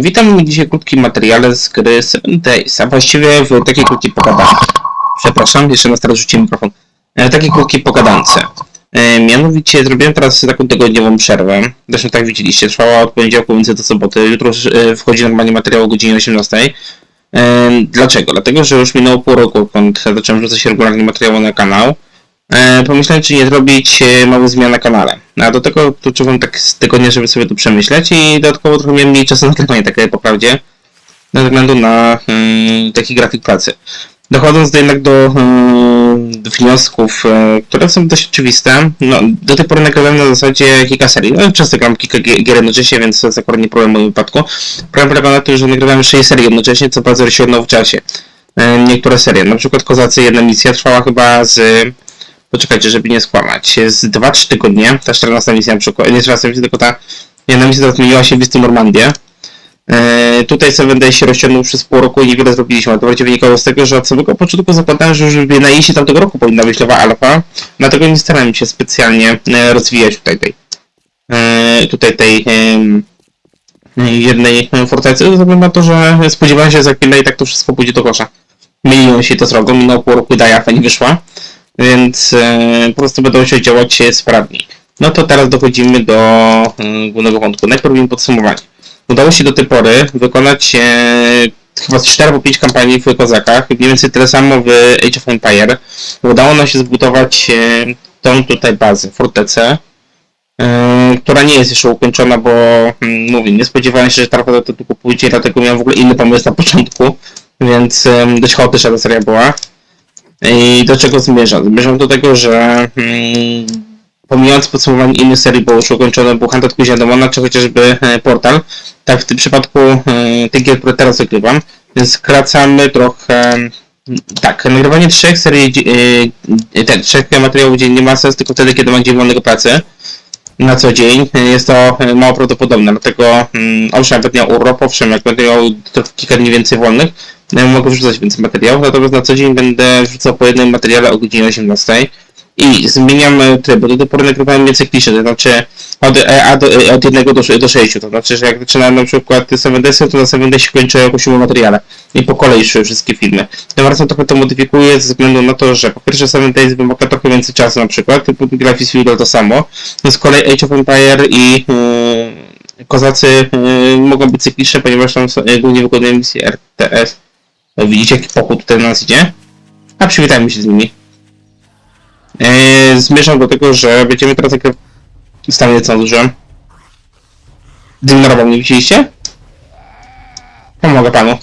Witam dzisiaj w krótkim materiale z gry Seven Days, a właściwie w takiej krótkiej pogadance. Przepraszam, jeszcze na start rzuciłem mikrofon. E, Takiej krótkiej pogadance. Mianowicie zrobiłem teraz taką tygodniową przerwę. Zresztą tak widzieliście, trwała od poniedziałku między do soboty. Jutro e, wchodzi normalnie materiał o godzinie 18. E, Dlaczego? Dlatego, że już minęło pół roku, odkąd zacząłem rzucać regularnie materiały na kanał. E, pomyślałem, czy nie zrobić e, małych zmian na kanale. A do tego kluczowym tak z tygodnia, żeby sobie to przemyśleć i dodatkowo trochę miałem mniej czasu na nagrywanie, tak po prawdzie, ze względu na mm, taki grafik pracy. Dochodząc do jednak do, mm, do wniosków, e, które są dość oczywiste, no, do tej pory nagrywałem na zasadzie kilka serii. No, często gram kilka gi- gier jednocześnie, więc to jest akurat nie problem w moim wypadku. Problem polega na tym, że nagrywałem 6 serii jednocześnie, co bardzo rozsiądło w czasie. E, niektóre serie, na przykład Kozacy, jedna misja trwała chyba z poczekajcie, żeby nie skłamać, z 2-3 tygodnie, ta 14 misja na przykład, nie 14 misja, tylko ta jedna misja zmieniła się w Wisty Normandię. E, tutaj Seven Days się rozciągnął przez pół roku i niewiele zrobiliśmy, a to bardziej wynikało z tego, że od samego początku zakładałem, że już na jeśli tamtego roku powinna być nowa alfa, dlatego nie starałem się specjalnie e, rozwijać tutaj tej, e, tutaj tej em, jednej fortecy, ze względu na to, że spodziewałem się, że za chwilę i tak to wszystko pójdzie do kosza. Myliłem się to z drogą, minęło pół roku i ta nie wyszła więc e, po prostu będą musiały działać sprawniej. No to teraz dochodzimy do e, głównego wątku. Najpierw robimy podsumowanie. Udało się do tej pory wykonać e, chyba z 4 albo 5 kampanii w Kozakach, mniej więcej tyle samo w Age of Empire. Udało nam się zbudować e, tą tutaj bazę, fortecę, która nie jest jeszcze ukończona, bo mm, mówię, nie spodziewałem się, że ta to tylko pójdzie, dlatego miałem w ogóle inny pomysł na początku, więc dość chaotyczna ta seria była. I do czego zmierzam? Zmierzam do tego, że hmm, pomijając podsumowanie innych serii, bo już ukończone był Kuzia Demona, czy chociażby e, Portal, tak w tym przypadku e, tych gier, które teraz wygrywam, więc skracamy trochę... Tak, nagrywanie trzech serii, e, ten, trzech materiałów dziennie ma sens tylko wtedy, kiedy mam dzień wolnego pracy na co dzień. Jest to mało prawdopodobne, dlatego mm, owszem, będę miał urlop, owszem, jak będę miał kilka dni więcej wolnych, mogę wrzucać więcej materiałów, natomiast na co dzień będę wrzucał po jednym materiale o godzinie 18 i zmieniam e, tryb, bo do tej pory nagrywałem więcej kliszy, to znaczy od, e, a do, e, od 1 do, do 6, to znaczy, że jak zaczynałem na przykład 7 Days, to na 7 Days kończę jako 7 materiale i po kolei szły wszystkie filmy. Tym razem trochę to modyfikuję ze względu na to, że po pierwsze 7 Days wymaga trochę więcej czasu na przykład, typu Life is Feudal to samo, no z kolei Age of Empire i yy, Kozacy yy, mogą być cykliczne, ponieważ tam są, głównie wykonują misje RTS. O, widzicie jaki pochód tutaj na nas idzie? A przywitajmy się z nimi. Yy, zmierzam do tego, że będziemy teraz jak stanie co dużo. Mnie, widzieliście? Pomogę panu.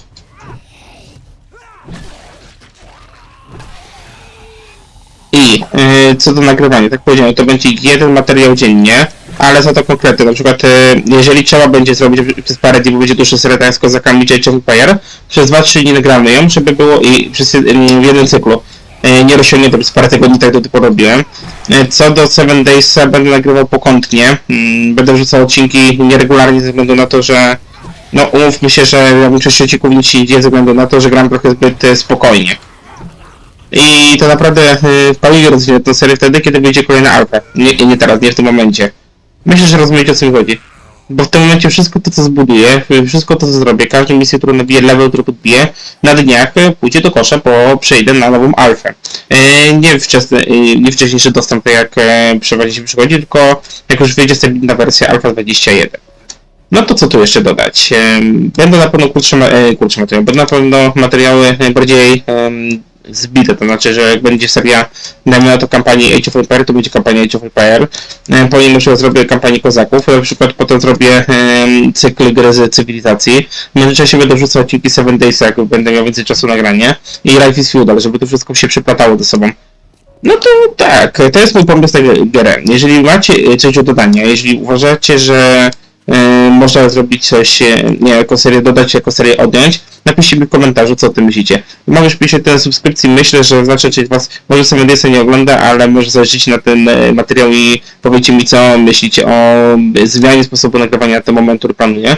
I yy, co do nagrywania, tak powiedziałem, to będzie jeden materiał dziennie, ale za to konkretny. Na przykład, yy, jeżeli trzeba będzie zrobić przez parę dni, bo będzie dłuższy serial z kozakami of Empire, przez 2-3 dni nagramy ją, żeby było i przez, yy, w jednym cyklu. Yy, nie rozciągnięto przez parę tygodni, tak do pory robiłem. Co do 7 Days będę nagrywał pokątnie. Yy, Będę wrzucał odcinki nieregularnie ze względu na to, że no umówmy się, że ja większość odcinków nic się nie ze względu na to, że gram trochę zbyt spokojnie. I to naprawdę w pełni rozwinę tę serię wtedy, kiedy wyjdzie kolejna alfa. Nie, nie teraz, nie w tym momencie. Myślę, że rozumiecie o co mi chodzi. Bo w tym momencie wszystko to, co zbuduję, wszystko to, co zrobię, każdą misję, którą nabiję, level, który podbiję, na dniach e, pójdzie do kosza, bo przejdę na nową alfę. E, nie, wczesny, e, nie wcześniejszy dostęp, tak jak przeważnie się przychodzi, tylko jak już wyjdzie stabilna wersja alfa 21. No to co tu jeszcze dodać? Będą na pewno krótsze, krótsze materiały, będą na pewno materiały bardziej zbite, to znaczy, że jak będzie seria miała to kampanii Age of Empire, to będzie kampania Age of Empire. E, Po na przykład zrobię kampanię kozaków, na przykład potem zrobię em, cykl gry z cywilizacji. W międzyczasie będę wrzucał odcinki 7 Days, jak będę miał więcej czasu na granie. I Life is Feudal, żeby to wszystko się przeplatało ze sobą. No to tak, to jest mój pomysł na grę. Jeżeli macie e, coś do dodania, jeżeli uważacie, że e, można zrobić coś, e, nie jako serię dodać, jako serię odjąć, napiszcie mi w komentarzu, co o tym myślicie. Już pisać te subskrypcji, myślę, że znaczy część was może sobie Daysa nie ogląda, ale może zajrzyjcie na ten e, materiał i powiedzcie mi, co myślicie o e, zmianie sposobu nagrywania na ten moment, który planuję.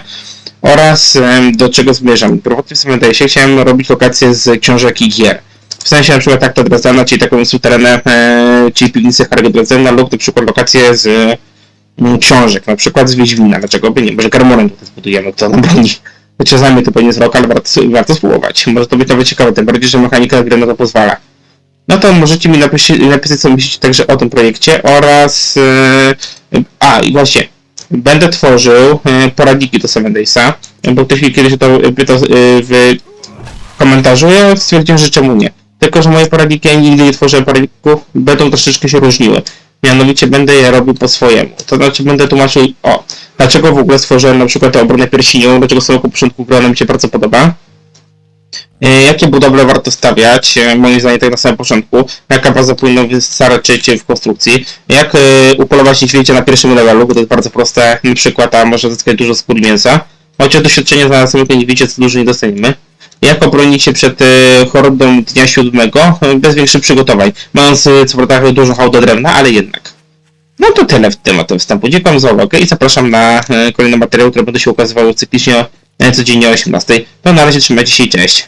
Oraz do czego zmierzam. Pierwotnie Seven Daysie chciałem robić lokacje z książek i gier. W sensie na przykład Akta Dresdena, czyli taką suterenę, e, czyli piwnicę Harry'ego Dresdena lub na przykład lokacje z książek, na przykład z Wiedźmina, dlaczego by nie, może tutaj zbudujemy, to nam broni. Czasami to pewnie z rok, ale warto, warto spróbować. Może to być nawet ciekawe, tym bardziej, że mechanika gry na to pozwala. No to możecie mi napisać, napisać co myślicie także o tym projekcie oraz... Yy, a, i właśnie, będę tworzył yy, poradniki do Seven Daysa, bo ktoś mi kiedyś to pytał yy, w komentarzu, ja stwierdziłem, że czemu nie. Tylko, że moje poradniki, ja nigdy nie tworzyłem poradników, będą troszeczkę się różniły. Mianowicie będę je robił po swojemu. To znaczy będę tłumaczył, o, dlaczego w ogóle stworzyłem na przykład tę obronę pierścieniową, dlaczego sobie po początku gry ona mi się bardzo podoba. E, Jakie budowle warto stawiać, e, moim zdaniem tak na samym początku, jaka baza powinna wystarczyć w konstrukcji, jak e, upolować niedźwiedzia na pierwszym levelu, to jest bardzo proste, na przykład, a może zyskać dużo skór mięsa, chociaż doświadczenia za samego niedźwiedzia co dużo nie dostaniemy. Jak obronić się przed e, chorobą dnia siódmego e, bez większych przygotowań, mając e, co prawda dużo hałda drewna, ale jednak. No to tyle w temacie wstępu. Dziękuję za uwagę i zapraszam na kolejne materiały, które będą się ukazywały cyklicznie codziennie o 18. To na razie trzymajcie się i cześć.